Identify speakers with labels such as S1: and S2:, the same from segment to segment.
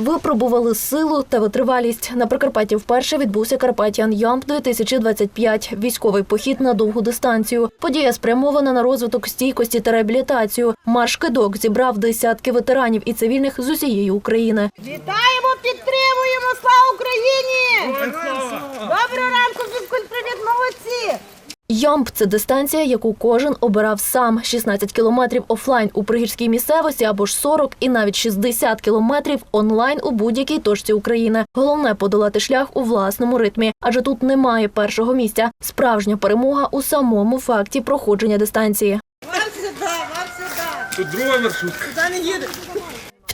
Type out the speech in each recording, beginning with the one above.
S1: Випробували силу та витривалість. На Прикарпатті вперше відбувся Карпатіан Ямп 2025 – військовий похід на довгу дистанцію. Подія спрямована на розвиток стійкості та реабілітацію. Марш кидок зібрав десятки ветеранів і цивільних з усієї України.
S2: Вітаємо, підтримуємо!
S1: Ямп – це дистанція, яку кожен обирав сам. 16 кілометрів офлайн у пригірській місцевості або ж 40 і навіть 60 кілометрів онлайн у будь-якій точці України. Головне – подолати шлях у власному ритмі, адже тут немає першого місця. Справжня перемога у самому факті проходження дистанції.
S2: Вам сюди, вам сюди!
S3: Тут друга маршрутка.
S2: Сюди не їде!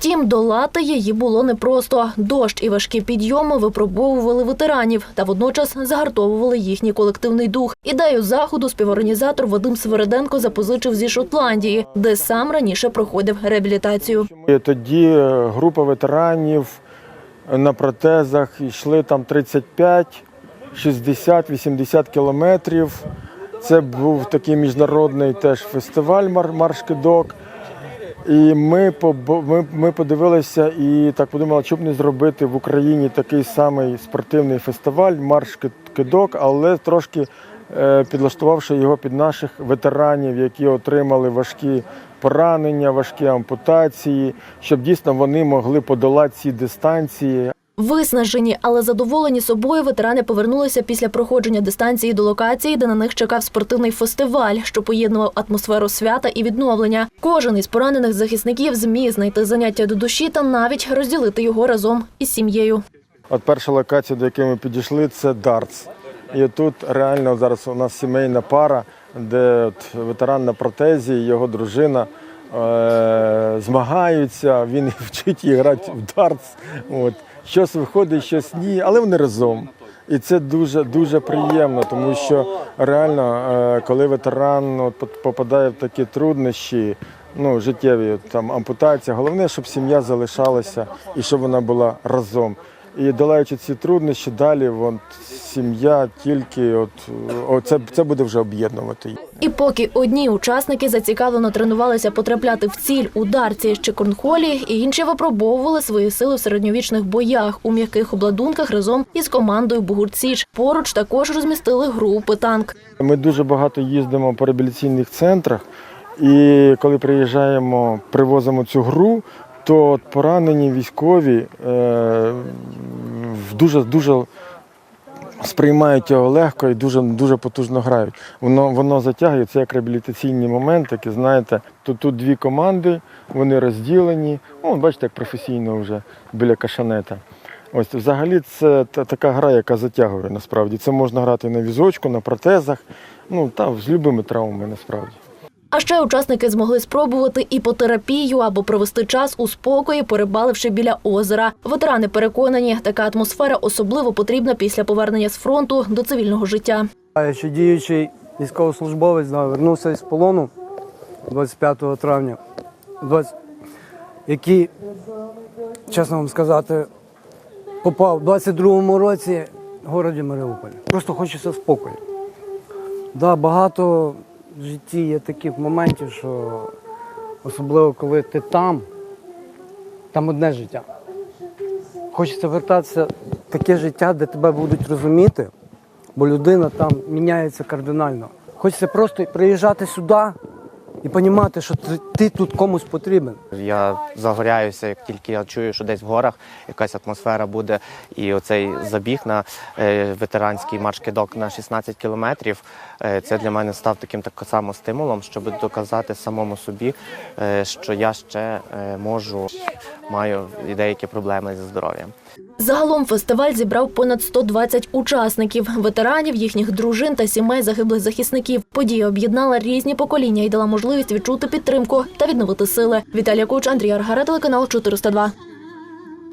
S1: Втім, долати її було непросто. Дощ і важкі підйоми випробовували ветеранів та водночас загартовували їхній колективний дух. Ідею заходу співорганізатор Вадим Свериденко запозичив зі Шотландії, де сам раніше проходив реабілітацію.
S4: Тоді е, група ветеранів на протезах йшли там 35, 60, 80 кілометрів. Це був такий міжнародний теж фестиваль «Мар- марш кидок. І ми, ми, ми подивилися і так подумали, що б не зробити в Україні такий самий спортивний фестиваль марш Ки- кидок, але трошки е, підлаштувавши його під наших ветеранів, які отримали важкі поранення, важкі ампутації, щоб дійсно вони могли подолати ці дистанції.
S1: Виснажені, але задоволені собою ветерани повернулися після проходження дистанції до локації, де на них чекав спортивний фестиваль, що поєднував атмосферу свята і відновлення. Кожен із поранених захисників зміг знайти заняття до душі та навіть розділити його разом із сім'єю.
S4: От перша локація, до якої ми підійшли, це дартс. І тут реально зараз у нас сімейна пара, де от ветеран на протезі, його дружина е- змагаються, він вчить грати в дартс. От. Щось виходить, щось ні, але вони разом. І це дуже дуже приємно, тому що реально, е, коли ветеран от, попадає в такі труднощі, ну життєві там ампутація, головне, щоб сім'я залишалася і щоб вона була разом. І долаючи ці труднощі, далі от, сім'я тільки от, о, це, це буде вже об'єднувати.
S1: І поки одні учасники зацікавлено тренувалися потрапляти в ціль у дарці чи корнхолі, інші випробовували свої сили в середньовічних боях у м'яких обладунках разом із командою Бугурт-Січ. Поруч також розмістили гру «Питанк».
S4: Ми дуже багато їздимо по реабілітаційних центрах, і коли приїжджаємо, привозимо цю гру, то поранені військові е, дуже дуже сприймають його легко і дуже дуже потужно грають. Воно воно затягує це як реабілітаційні моменти, які знаєте, тут тут дві команди, вони розділені. Ну, бачите, як професійно вже біля кашанета. Ось взагалі це та- така гра, яка затягує насправді. Це можна грати на візочку, на протезах, ну та з любими травмами насправді.
S1: А ще учасники змогли спробувати іпотерапію або провести час у спокої, перебаливши біля озера. Ветерани переконані, така атмосфера особливо потрібна після повернення з фронту до цивільного життя.
S5: Ще діючий військовослужбовець, да, із полону 25 травня, 20, який, чесно вам сказати, попав у 22-му році в городі Маріуполь. Просто хочеться спокою. Да, багато в житті є таких моментів, що особливо коли ти там, там одне життя. Хочеться вертатися в таке життя, де тебе будуть розуміти, бо людина там міняється кардинально. Хочеться просто приїжджати сюди і розуміти, що ти, ти тут комусь потрібен.
S6: Я загоряюся, як тільки я чую, що десь в горах якась атмосфера буде. І оцей забіг на е, ветеранський марш-кидок на 16 кілометрів. е, це для мене став таким так само стимулом, щоб доказати самому собі, е, що я ще можу, маю і деякі проблеми зі здоров'ям.
S1: Загалом фестиваль зібрав понад 120 учасників, ветеранів, їхніх дружин та сімей загиблих захисників. Подія об'єднала різні покоління і дала можливість відчути підтримку та відновити сили. Віталія Куч, Андрій Аргара, телеканал 402.